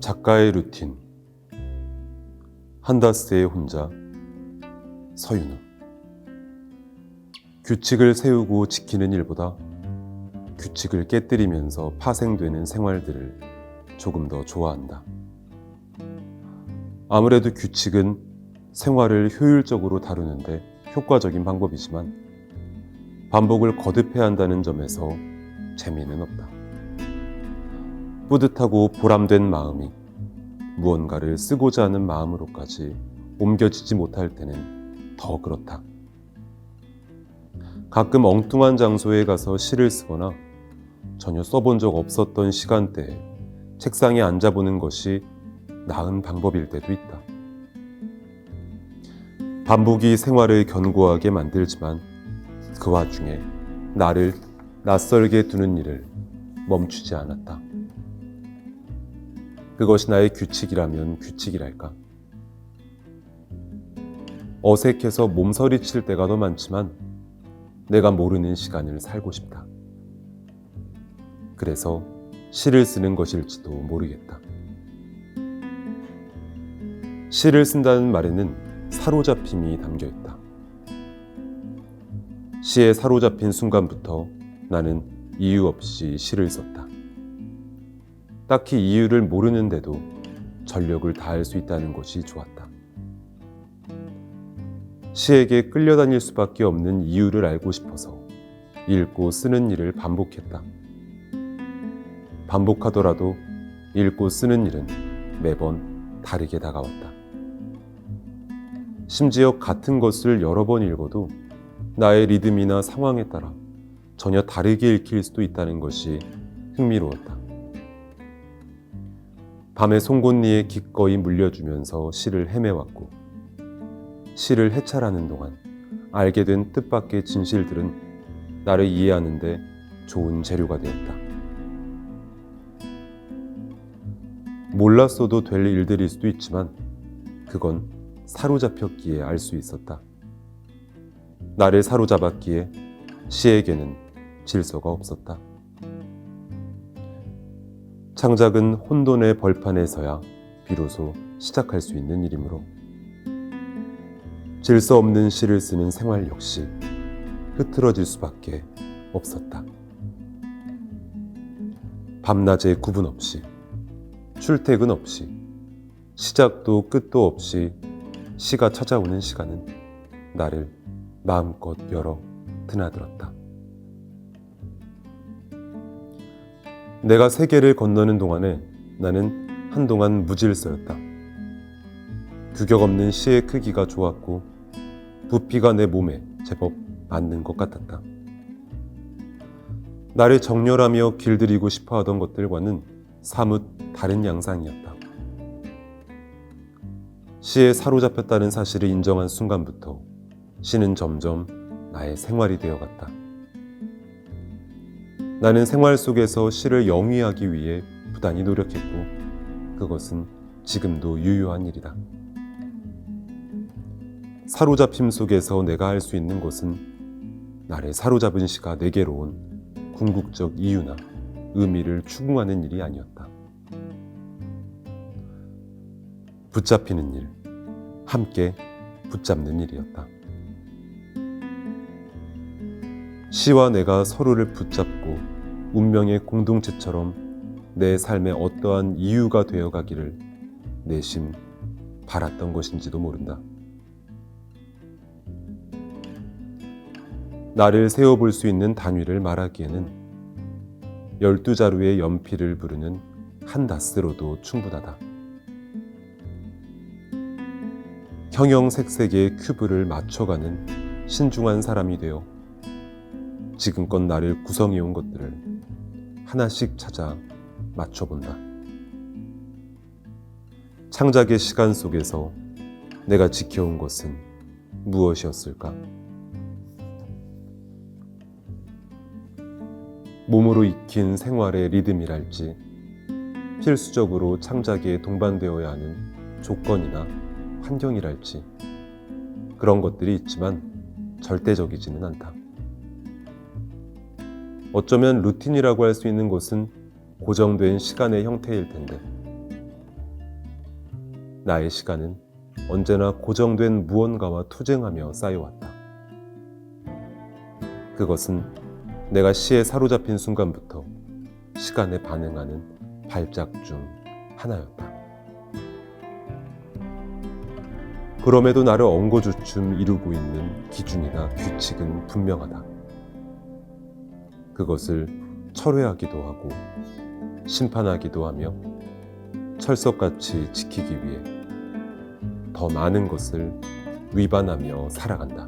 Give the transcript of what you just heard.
작가의 루틴 한다스의 혼자 서윤우 규칙을 세우고 지키는 일보다 규칙을 깨뜨리면서 파생되는 생활들을 조금 더 좋아한다. 아무래도 규칙은 생활을 효율적으로 다루는데 효과적인 방법이지만 반복을 거듭해야 한다는 점에서 재미는 없다. 뿌듯하고 보람된 마음이 무언가를 쓰고자 하는 마음으로까지 옮겨지지 못할 때는 더 그렇다. 가끔 엉뚱한 장소에 가서 시를 쓰거나 전혀 써본 적 없었던 시간대에 책상에 앉아보는 것이 나은 방법일 때도 있다. 반복이 생활을 견고하게 만들지만 그 와중에 나를 낯설게 두는 일을 멈추지 않았다. 그것이 나의 규칙이라면 규칙이랄까. 어색해서 몸서리칠 때가 더 많지만 내가 모르는 시간을 살고 싶다. 그래서 시를 쓰는 것일지도 모르겠다. 시를 쓴다는 말에는 사로잡힘이 담겨 있다. 시에 사로잡힌 순간부터 나는 이유 없이 시를 썼다. 딱히 이유를 모르는데도 전력을 다할 수 있다는 것이 좋았다. 시에게 끌려다닐 수밖에 없는 이유를 알고 싶어서 읽고 쓰는 일을 반복했다. 반복하더라도 읽고 쓰는 일은 매번 다르게 다가왔다. 심지어 같은 것을 여러 번 읽어도 나의 리듬이나 상황에 따라 전혀 다르게 읽힐 수도 있다는 것이 흥미로웠다. 밤에 송곳니에 기꺼이 물려주면서 시를 헤매왔고 시를 해찰하는 동안 알게 된 뜻밖의 진실들은 나를 이해하는데 좋은 재료가 되었다. 몰랐어도 될 일들일 수도 있지만 그건 사로잡혔기에 알 수 있었다. 나를 사로잡았기에 시에게는 질서가 없었다. 창작은 혼돈의 벌판에서야 비로소 시작할 수 있는 일이므로 질서 없는 시를 쓰는 생활 역시 흐트러질 수밖에 없었다. 밤낮의 구분 없이 출퇴근 없이 시작도 끝도 없이 시가 찾아오는 시간은 나를 마음껏 열어 드나들었다. 내가 세계를 건너는 동안에 나는 한동안 무질서였다. 규격 없는 시의 크기가 좋았고 부피가 내 몸에 제법 맞는 것 같았다. 나를 정렬하며 길들이고 싶어 하던 것들과는 사뭇 다른 양상이었다. 시에 사로잡혔다는 사실을 인정한 순간부터 시는 점점 나의 생활이 되어갔다. 나는 생활 속에서 시를 영위하기 위해 부단히 노력했고 그것은 지금도 유효한 일이다. 사로잡힘 속에서 내가 할 수 있는 것은 나를 사로잡은 시가 내게로 온 궁극적 이유나 의미를 추궁하는 일이 아니었다. 붙잡히는 일, 함께 붙잡는 일이었다. 시와 내가 서로를 붙잡고 운명의 공동체처럼 내 삶에 어떠한 이유가 되어 가기를 내심 바랐던 것인지도 모른다. 나를 세워볼 수 있는 단위를 말하기에는 열두 자루의 연필을 부르는 한 다스로도 충분하다. 형형색색의 큐브를 맞춰가는 신중한 사람이 되어 지금껏 나를 구성해온 것들을 하나씩 찾아 맞춰본다. 창작의 시간 속에서 내가 지켜온 것은 무엇이었을까? 몸으로 익힌 생활의 리듬이랄지 필수적으로 창작에 동반되어야 하는 조건이나 환경이랄지 그런 것들이 있지만 절대적이지는 않다. 어쩌면 루틴이라고 할 수 있는 것은 고정된 시간의 형태일 텐데 나의 시간은 언제나 고정된 무언가와 투쟁하며 쌓여왔다. 그것은 내가 시에 사로잡힌 순간부터 시간에 반응하는 발작 중 하나였다. 그럼에도 나를 엉거주춤 이루고 있는 기준이나 규칙은 분명하다. 그것을 철회하기도 하고 심판하기도 하며 철석같이 지키기 위해 더 많은 것을 위반하며 살아간다.